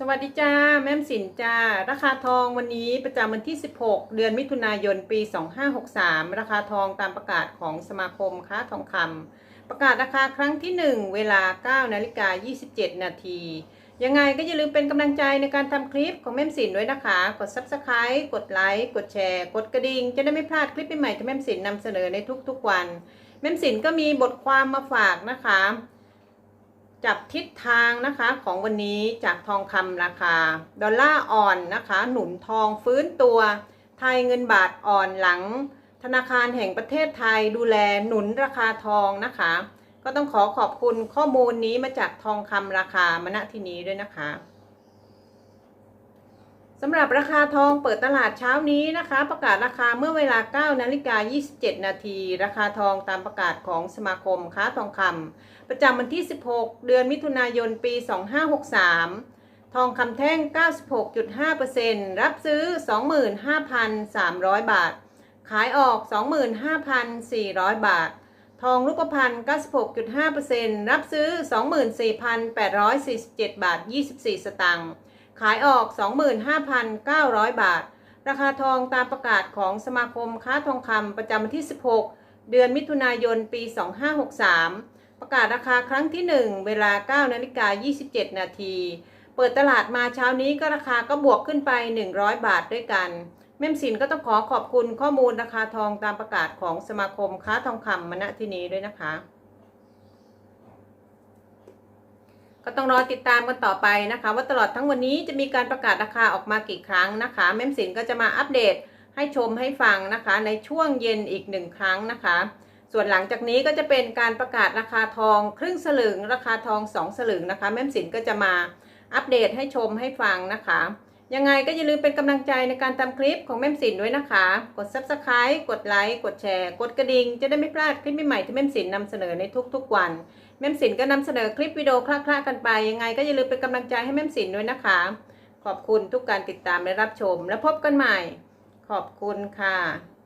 สวัสดีจ้า แม่มสินจ้า ราคาทองวันนี้ประจำวันที่ 16 เดือนมิถุนายน ปี 2563 ราคาทองตามประกาศของสมาคมค้าทองคำประกาศราคาครั้งที่ 1 เวลา 9 นาฬิกา 27 นาที ยังไงก็อย่าลืมเป็นกำลังใจในการทำคลิปของแม่มสินด้วยนะคะ กด Subscribe กดไลค์กดแชร์ กดกระดิ่ง จะได้ไม่พลาดคลิปใหม่ๆที่แม่มสินนำเสนอในทุกๆวัน แม่มสินก็มีบทความมาฝากนะคะ จับทิศทางนะคะของวันนี้จากทองคำราคา ดอลลาร์อ่อนนะคะ หนุนทองฟื้นตัว ไทยเงินบาทอ่อนหลัง ธนาคารแห่งประเทศไทยดูแลหนุนราคาทองนะคะ ก็ต้องขอขอบคุณข้อมูลนี้มาจากทองคำราคามณที่นี้ด้วยนะคะ สำหรับราคาทองเปิดตลาดเช้านี้นะคะ ประกาศราคาเมื่อเวลา 9นาฬิกา27 นาที ราคาทองตามประกาศของสมาคมค้าทองคำประจำวันที่ 16 เดือนมิถุนายนปี 2563 ทองคำแท่ง 96.5%รับซื้อ 25,300 บาท ขายออก 25,400 บาท ทองรูปพรรณ96.5%รับซื้อ 24,847 บาท 24 สตางค์ ขายออก 25,900 บาท ราคาทองตามประกาศของสมาคมค้าทองคำประจำวันที่ 16 เดือนมิถุนายน ปี 2563 ประกาศราคาครั้งที่ 1 เวลา 9นาฬิกา27 นาทีเปิดตลาดมาเช้านี้ก็ราคาก็บวกขึ้นไป 100 บาทด้วยกันแม่มสินก็ต้องขอขอบคุณข้อมูลราคาทองตามประกาศของสมาคมค้าทองคำมณที่นี้ด้วยนะคะ ก็ต้องรอติดตามกันต่อไปนะคะ ว่าตลอดทั้งวันนี้จะมีการประกาศราคาออกมากี่ครั้งนะคะ แม่มสินก็จะมาอัปเดตให้ชมให้ฟังนะคะ ในช่วงเย็นอีกหนึ่งครั้งนะคะ ส่วนหลังจากนี้ก็จะเป็นการประกาศราคาทองครึ่งสลึง ราคาทองสองสลึงนะคะ แม่มสินก็จะมาอัปเดตให้ชมให้ฟังนะคะ ยังไงก็อย่าลืมเป็นกำลังใจในการทำคลิปของแม่มสินด้วยนะคะ กด subscribe กดไลค์ กดแชร์ กดกระดิ่ง จะได้ไม่พลาดคลิปใหม่ๆที่แม่มสินนำเสนอในทุกๆวัน แม่มสินก็นำเสนอคลิปวิดีโอคลาๆกันไป ยังไงก็อย่าลืมเป็นกำลังใจให้แม่มสินด้วยนะคะ ขอบคุณทุกการติดตามและรับชม และพบกันใหม่ ขอบคุณค่ะ